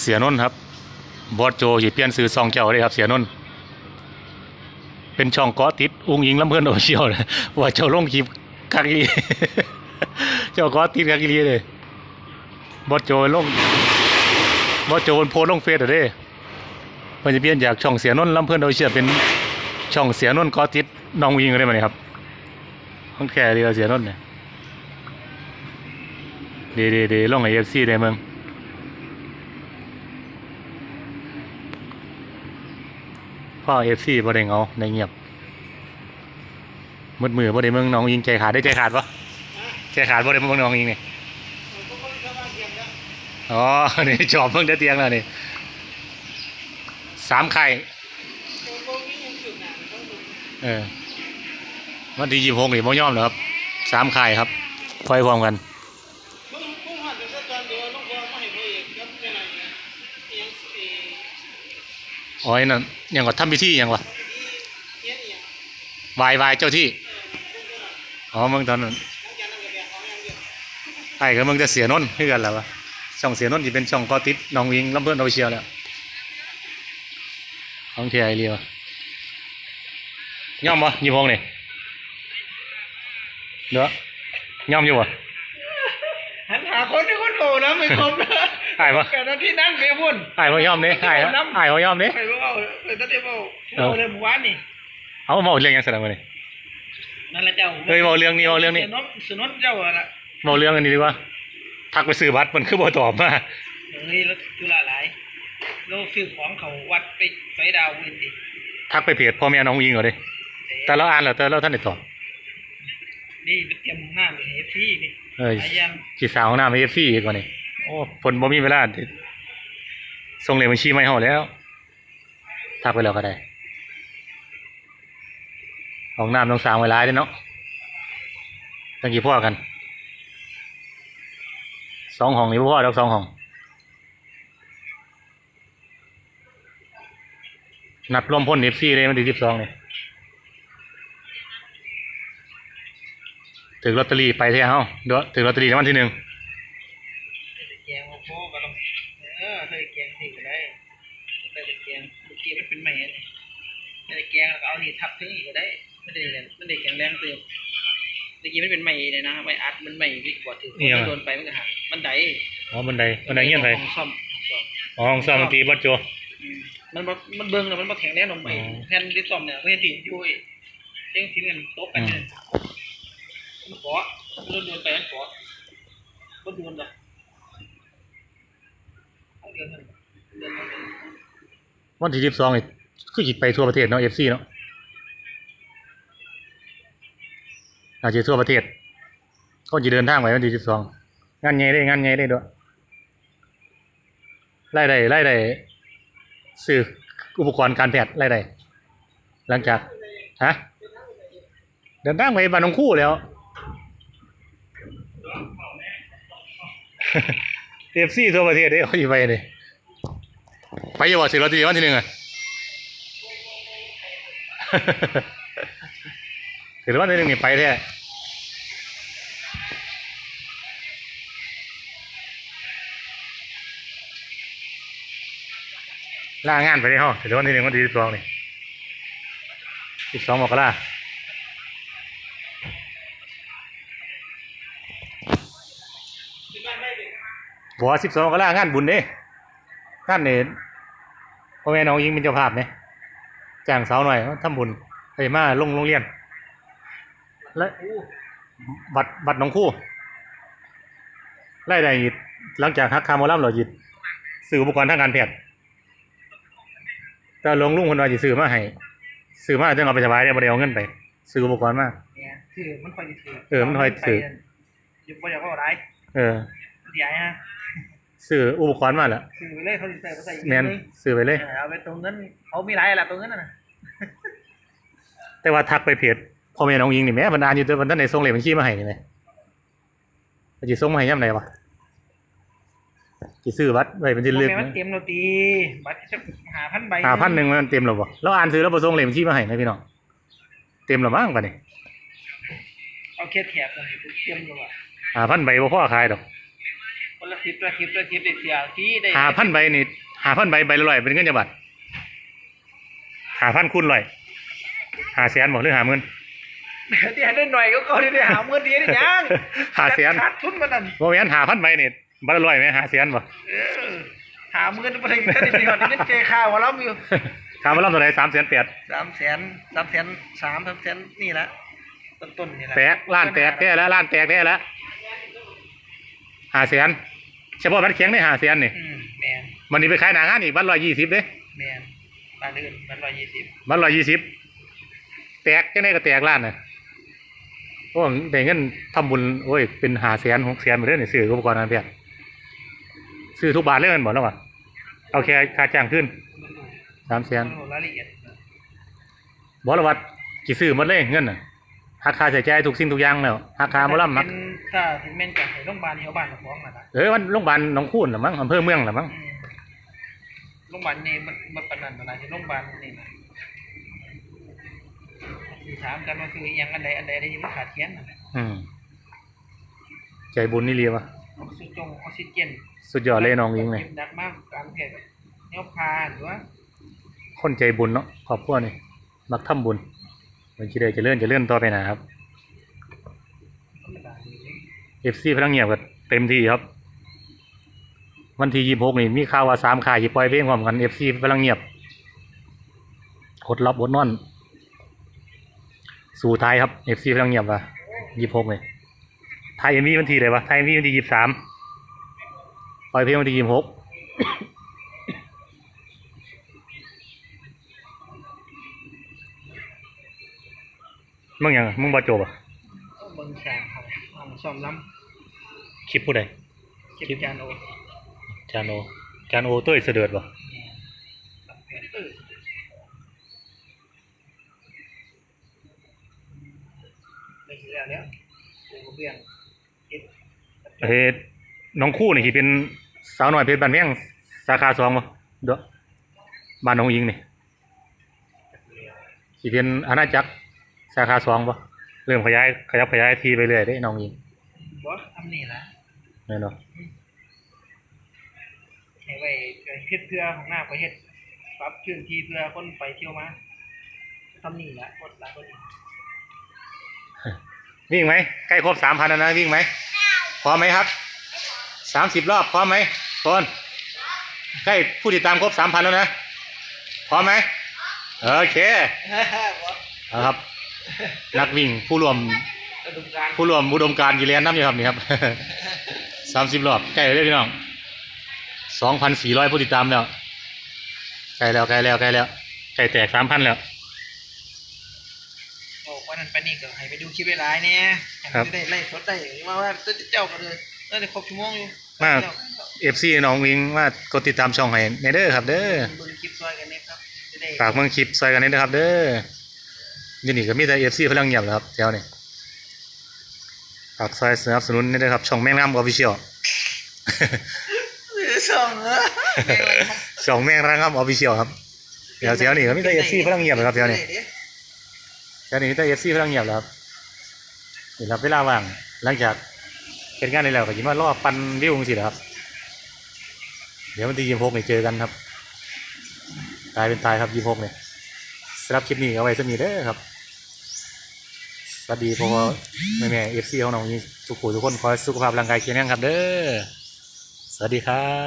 เสียนนท์ครับบอสโจสิเปลี่ยนซื้อซองเจ้าเลยครับเสียนนท์เป็นช่องเกาะติดอุ้งยิงลำเพื่อนโอเชียลเลยว่าเจ้าลงคลิปคักอีหลีเจ้าเกาะติดคักอีหลีเลยบอสโจลงบอสโจนโพลงเฟซเด้มันจะเปลี่ยนจากช่องเสียนนท์ลำเพื่อนโอเชียลเป็นช่องเสียนนท์เกาะติดน้องยิงเลยมั้ยครับมันแค่เรียเสียนนท์เนี่ยดีดีดีลงไอเอฟซีได้มึง พ่อเอฟซีบ่ได้เงาในเงียบมืดมือบ่ได้เมืองน้องยิงใจขาดได้ใจขาดปะใจขาดบ่ได้เมืองน้องยิงนี่อ๋อนี่จอบเพิ่งได้เตียงแล้วนี่สามไข่เออวันที่ยี่สิบหกนี่บ่ยอมเหรอครับสามไข่ครับพลอยพร้อมกัน อ๋อไอ้นั่นยังก็ทำพิธียังวะวายวายเจ้าที่ อ๋อมึงตอนนั้นไอ้ก็มึงจะเสียนนท์คือกันแล้ววะช่องเสียนนท์ี่เป็นช่องกอติดน้องวิงลำเพื่อนเราเชียร์แล้ว ของเทียเรียวะย่อมปะยี่พงนี่เด้อย่อมอยู่ปะหันหาคนที่คนโง่นะไม่ครบนะ ไอ้ปะแกนั่นที่นั่นไปพุ่นไอ้พ่ย่อมนี่ไอ้ครับไอ้พ่ย่อมนี่ไปว่าเอาไปตั้งแต่ว่าเอาเรื่องหมู่บ้านนี่เอามาเอาเรื่องยังแสดงมานี่นั่นแหละเจ้าเฮ้ยเอาเรื่องนี้เอาเรื่องนี้สนนสนนเจ้าอะละมาเอาเรื่องอันนี้ดีกว่าทักไปซื้อบัตรมันคือบ่ตอบมาเฮ้ยแล้วจุฬาหลายเราซื้อของเขาวัดไปไฟดาวเว้ยสิทักไปเพจพ่อแม่น้องวิงเหรอเด้แต่เราอ่านแล้วแต่เราท่านได้ตอบนี่เตรียมหน้าเลยเอฟซีนี่เอ้ยหลายอย่างจีสาวของน้ำเอฟซีอีกว่านี่ โอ้ผลบ่มีเวลาส่งเลขบัญชีไม่เฮาแล้วทักไปแล้วก็ได้ของน้ำต้องสามเวลาเด้เนาะตั้งกี่พ่อกันสองห้องนี่พ่อดอกสองห้องนัดรวมพ่นเอฟซีเลยมันที่สิบสองนี่ถึงลอตเตอรี่ไปแท้เฮาเดี๋ยวถึงลอตเตอรี่รางวัลที่หนึ่ง แกงว่าพ่อก็ต้องเออ ใส่แกงสิก็ได้ใส่แกงเมื่อกี้มันเป็นใหม่นี่ใส่แกงแล้วก็เอานี่ทับถึงอีกก็ได้ไม่ได้เลยไม่ได้แข็งแรงเติมเมื่อกี้มันเป็นใหม่เลยนะไม่อัดมันใหม่ที่กว่าถือคนโดนไปมันก็หักมันไดอ๋อบันไดบันไดเงี้ยนไปของซ่อมซ่อมอ๋อของสร้างดนตรีบัดโจอืมมันบ่มันเบิ่งแล้วมันบ่แข็งแรงลงไปอ๋อแผ่นที่ซ่อมเนี่ยเพื่อนที่อยู่ไอ้เจ้งทิ้งกันโต๊ะกันเนี่ยมันเกาะมันโดนไปมันเกาะก็โดนเลยเอาเดือนหนึ่งเดือนหนึ่ง วันที่สิบสองคือจิตไปทั่วประเทศเนาะเอฟซีเนาะอาจจะทั่วประเทศก็จะเดินทางไปวันที่สิบสองงานใหญ่ได้งานใหญ่ได้ด้วยไล่ได้ไล่ได้ซื้ออุปกรณ์การแพทย์ไล่ได้หลังจากฮะเดินทางไปบ้านน้องคู่แล้ว เอฟซีทั่วประเทศเด้เขาอยู่ไปเลยไปอยู่บ่าสิลอตเตอรี่วันที่หนึ่งอะถือว่าที่หนึ่งนี่ไปแท้ล่างานไปได้ห้องถือว่าที่หนึ่งวันที่สิบสองนี่สิบสองมกรา บอกสิบสองมกรางานบุญเด้งานเนี่ยพ่อแม่น้องยิงเป็นเจ้าภาพเนี่ยจ้างสาวหน่อยมาทำบุญไปมาลงโรงเรียน และบัตรบัตรน้องคู่ไล่ได้หยิดหลังจากฮักคาร์โมลัมเราหยิดซื้ออุปกรณ์ทางการแพทย์แต่หลวงลุงคนว่าจะซื้อมาให้ซื้อมาจะเอาไปสบายได้บ่ได้เอาเงินไปซื้ออุปกรณ์มาเนี่ยคือมันค่อยถือเออมันค่อยถืออยู่บ่อยากเข้าไรเออใหญ่ฮะ ซื้ออุปกรณ์มาแล้วคือเลยเขาใส่เขาใส่แมนซื้อไปเลยเอาไปตรงนั้นเขามีหลายอะไรตรงนั้นน่ะแต่ว่าทักไปเพจพ่อแม่น้องยิงนี่แหม่บรรดาอยู่ตัวบรรดาในส่งเลขบัญชีมาให้นี่แหมจะส่งมาให้ย่ำไหนวะจะซื้อบัตรไว้เป็นที่โมเลือกเมนต์มันเตรียมโรตีบัตรจะหาพันใบหาพันหนึ่งมันเต็มหรอบ่เราอ่านซื้อแล้วบ่ส่งเลขบัญชีมาให้ไหมพี่น้องเต็มหรือมั้งปะนี่เอาแค่แถบเลยเตรียมเลยว่ะหาพันใบบ่พอขายดอก คนละคลิปละคลิปละคลิปได้เสียที่ได้หาพันใบนี่หาพันใบใบละร้อยเป็นเงินจังบาทหาพันคูณร้อยหาแสนบ่หรือหาหมื่นที่ให้ได้หน่อยก็เขาได้หาเงินดีได้ยังหาแสนขาดทุนมานั่นบ่แม่นหาพันใบนี่ใบละร้อยไหมหาแสนบ่เออหาเงินมาได้ก็ได้สิหอดเงินเจค่าว่าเราอยู่ถามว่ารับเท่าไหร่สามแสนแปดสามแสนสามแสนสามสามแสนนี่แหละต้นต้นๆนี่แหละแตกล้านแตกแท้แล้วล้านแตกแท้แล้ว หาแสนเฉพาะบัตรแข็งได้หาแสนนี่อืมแมนมันนี่ไปขายหน้างานอีกบัตรร้อยยี่สิบเด้แมนบ้านอื่นมันร้อยยี่สิบบัตรร้อยยี่สิบแตกจังไดก็แตกล้านน่ะโอ้ได้เงินทำบุญโอ้ยเป็นหาแสนหกแสนไปเรื่อยซื้ออุปกรณ์นั้นเพียซื้อทุกบาทเลยมันบอกแล้วว่ะเอาแค่ค่าจ้างขึ้นสามแสนมันรายละเอียดบอกแล้วว่ากี่ซื้อหมดเลยเงินน่ะ หักค่าใช้จ่ายทุกสิ่งทุกอย่างแล้วหักค่าหมอลำมักเป็นถ้าถึงแม่นจะให้โรงพยาบาลแถวบ้านของฟ้องน่ะนะเออมันโรงพยาบาลหนองคูนหรือมั้งอำเภอเมืองหรือมั้งอืมโรงพยาบาลนี่มันมันปานนันอะไรที่โรงพยาบาลนี่นะสิถามกันว่าคืออหยังอันใดอันใดได้ยินมันขาดเทียนน่ะอืมใจบุญนี่เรียวะออกซิจงออกซิเจนสุดยอดเลยน้องยิงเลยจ็บหนักมากการแพทย์แนวพาหรือว่าคนใจบุญเนาะครอบครัวนี่มักทำบุญ มันจะได้เจะเลื่อนจะเลื่อนต่อไปนะครับเอฟซีพลังเงียบก็เต็มที่ครับ วันที่ยี่หกนี่มีข่าวว่าสามข่ายจะปล่อยเพลงพร้อมกันเอฟซีพลังเงียบอดรับบดนอน สู่ท้ายครับเอฟซีพลังเงียบว่ะยี่หกเลยไทยมีวันที่ไหนวะไทยมีวันที่ยี่สามปล่อยเพลงวันที่ยี่หก มึงยังมึงบ่จบอะเอาเบิ่งฉากเขาห้องซ่อมล้คลิปผู้ใดำเก็บจานโอจานโอจานโอเต้ยเสด็จบ่เออได้ทีแล้วเนี่ยปูกระเบียงเก็บเฮ็ดน้องคู่นี่ที่เป็นสาวน้อยเพชรบ้านเมียงสาขาสองบ่เด้อบ้านน้องอิงนี่ที่เป็นอาณาจักร สาขาสองบ่เริ่มขยายขยับขยายทีไปเรื่อยเด้น้องอิงบอสทำนี่ละแม่นบ่ให้ไว้เฮ็ดเพื่อของหน้าประเทศปรับพื้นที่เพื่อคนไปเที่ยวมาทำนี่ละกดละกดอีกวิ่งไหมใกล้ครบ3,000แล้วนะวิ่งไหมพร้อมไหมครับ30รอบพร้อมไหมต้นใกล้ผู้ติดตามครบ3,000แล้วนะพร้อมไหมโอเคบอสเอาครับ นักวิ่งผู้รวมกระดุมการผู้รวมอุดมการณ์กีฬาน้ำอยู่ครับนี่ครับสามสิบรอบใกล้เลยพี่น้องสองพันสี่ร้อยผู้ติดตามแล้วใกล้แล้วใกล้แล้วใกล้แล้วใกล้แตกสามพันแล้วโอ้วันนั้นไปนี่ก็ให้ไปดูคลิปเวลาเนี่ยให้ครับมันได้ไล่สดได้มาว่าเจ้าก็เลยได้ครบชั่วโมงอยู่มากเอฟซีน้องวิงว่ากดติดตามช่องให้ในเด้อครับ เด้อเบิ่งคลิปซอยกันนะครับจะได้ฝากเมืองคลิปใส่กันนี้นะครับเด้ออ ยี่นี่ก็มีแต่เอฟซีพลังเงียบแล้วครับแถวนี้ฝากซอยสนับสนุนนี่ด้ครับ ช่องแม่งน้ำออฟฟิเชียลซื้อสองเออแม่งลยครับช่องแม่งน้ำออฟฟิเชียลครับแถวแถวนี้ก็มีแต่เอฟซีพลังเงียบเลยครับแถวนี้แค่นี้แต่เอฟซีพลังเงียบแล้วครับนี่รับเวลาว่างหลังจากเหตุงานในแล้วก็ยิมว่ารอปันวิวสิแหละครับ เดี๋ยววันที่ยี่สิบหกเนี่เจอกันครับ ตายเป็นตายครับยี่สิบหกเนี่ยสำหรับคลิปนี้เอาไว้สมีเด้อครับ สวัสดีพ่อแม่แม่เอฟซีของน้องนี่ทุกคนทุกคนขอสุขภาพร่างกายแข็งแรงครับเด้อสวัสดีครับ